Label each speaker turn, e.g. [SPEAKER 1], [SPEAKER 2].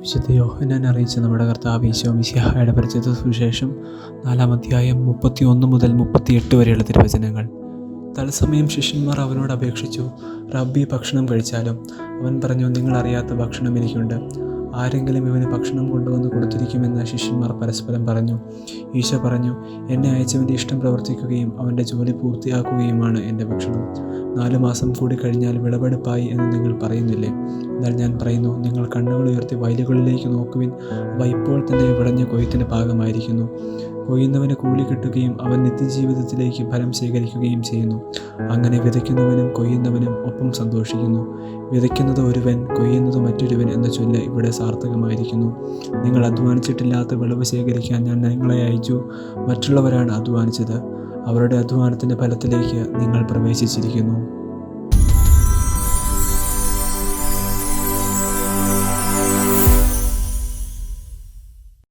[SPEAKER 1] വിശുദ്ധ യോഹനാൻ അറിയിച്ച നമ്മുടെ കർത്താവ് ഈശോ മിശിഹായുടെ പരിചിത സുവിശേഷം നാലാം അധ്യായം മുപ്പത്തി ഒന്ന് മുതൽ മുപ്പത്തിയെട്ട് വരെയുള്ള തിരുവചനങ്ങൾ. തത്സമയം ശിഷ്യന്മാർ അവനോട് അപേക്ഷിച്ചു റബ്ബി ഭക്ഷണം കഴിച്ചാലും? അവൻ പറഞ്ഞു നിങ്ങൾ അറിയാത്ത ഭക്ഷണം എനിക്കുണ്ട്. ആരെങ്കിലും ഇവന് ഭക്ഷണം കൊണ്ടുവന്ന് കൊടുത്തിരിക്കുമെന്ന് ശിഷ്യന്മാർ പരസ്പരം പറഞ്ഞു. ഈശോ പറഞ്ഞു എന്നെ അയച്ചവന്റെ ഇഷ്ടം പ്രവർത്തിക്കുകയും അവന്റെ ജോലി പൂർത്തിയാക്കുകയുമാണ് എന്റെ ഭക്ഷണം. നാലു മാസം കൂടി കഴിഞ്ഞാൽ വിളവെടുപ്പായി എന്ന് നിങ്ങൾ പറയുന്നില്ലേ? എന്നാൽ ഞാൻ പറയുന്നു നിങ്ങൾ കണ്ണുകൾ ഉയർത്തി വയലുകളിലേക്ക് നോക്കുവിൻ. അവ ഇപ്പോൾ തന്നെ വിളഞ്ഞ കൊയ്ത്തിന് ഭാഗമായിരിക്കുന്നു കൊയ്യുന്നവന് കൂലി കിട്ടുകയും അവൻ നിത്യജീവിതത്തിലേക്ക് ഫലം ശേഖരിക്കുകയും ചെയ്യുന്നു. അങ്ങനെ വിതയ്ക്കുന്നവനും കൊയ്യുന്നവനും ഒപ്പം സന്തോഷിക്കുന്നു. വിതയ്ക്കുന്നത് ഒരുവൻ മറ്റൊരുവൻ എന്ന ചൊല്ല് ഇവിടെ സാർത്ഥകമായിരിക്കുന്നു. നിങ്ങൾ അധ്വാനിച്ചിട്ടില്ലാത്ത വിളവ് ശേഖരിക്കാൻ ഞാൻ നിങ്ങളെ അയച്ചു. മറ്റുള്ളവരാണ് അധ്വാനിച്ചത്. അവരുടെ അധ്വാനത്തിന്റെ ഫലത്തിലേക്ക് നിങ്ങൾ പ്രവേശിച്ചിരിക്കുന്നു.